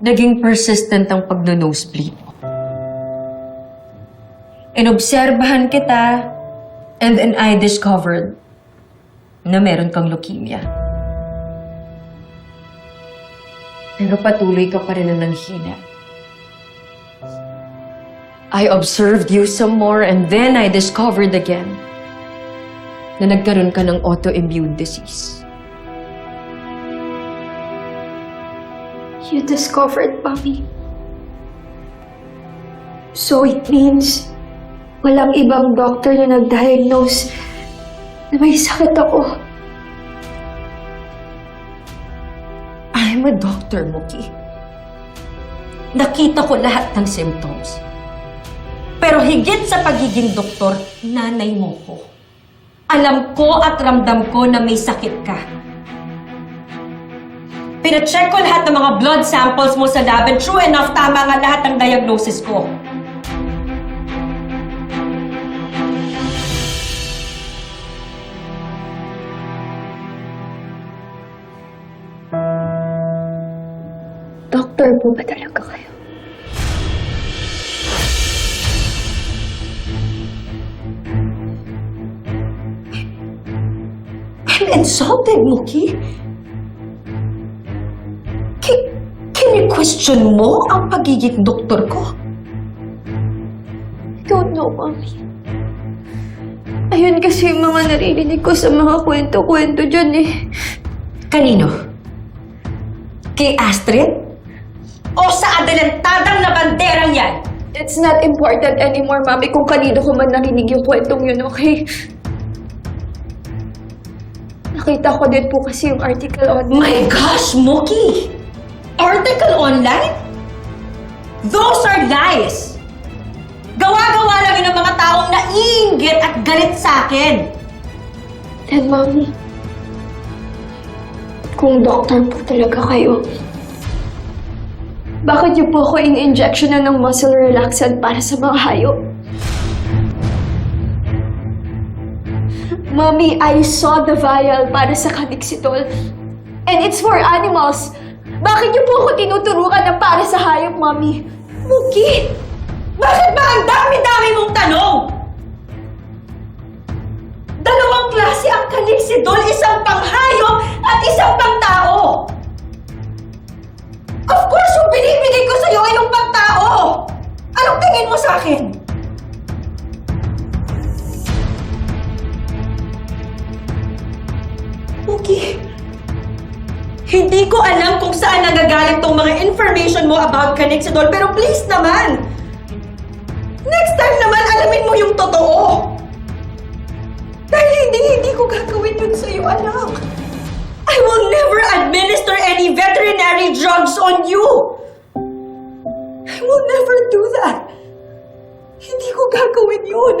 naging persistent ang pagno-nosebleed. Inobserbahan kita, and then I discovered na meron kang leukemia. Pero patuloy ka pa rin na nanghina. I observed you some more and then I discovered again na nagkaroon ka ng autoimmune disease. You discovered, Mommy. So it means walang ibang doctor na nag-diagnose na may sakit ako. I'm a doctor, Muki. Nakita ko lahat ng symptoms. Pero higit sa pagiging doktor, nanay mo ko. Alam ko at ramdam ko na may sakit ka. Pinacheck ko lahat ng mga blood samples mo sa lab and true enough, tama nga lahat ng diagnosis ko. Doctor po ba talaga kayo? I'm insulted, Muki. Kini-question mo ang pagiging doktor ko? I don't know, Mommy. Ayun kasi yung mga naririnig ko sa mga kwento-kwento dyan eh. Kanino? Kay Astrid? O sa adelantadang na banderang yan? It's not important anymore, Mami, kung kanino ko man narinig yung kwentong yun, okay? Nakita ko din po kasi yung article on... My gosh, Mookie! Article online? Those are lies! Gawa-gawa lang yun ng mga taong naiinggit at galit sa akin. Then, Mami, kung doctor po talaga kayo, bakit niyo po ako in-injection ng muscle relaxant para sa mga hayop? Mommy, I saw the vial para sa Canixitol. And it's for animals. Bakit niyo po ako tinuturukan na para sa hayop, Mommy? Mookie! Bakit ba ang dami-dami mong tanong? Dalawang klase ang kaniksidol, isang panghayop at isang pangtao! Of course, yung binibigay ko sa'yo ay yung pangtao! Anong tingin mo sa akin? Mookie, hindi ko alam kung saan nagagaling tong mga information mo about Canixidol, pero please naman! Next time naman, alamin mo yung totoo! Dahil hindi, hindi ko gagawin yun sa'yo, anak. I will never administer any veterinary drugs on you! I will never do that! Hindi ko gagawin yun!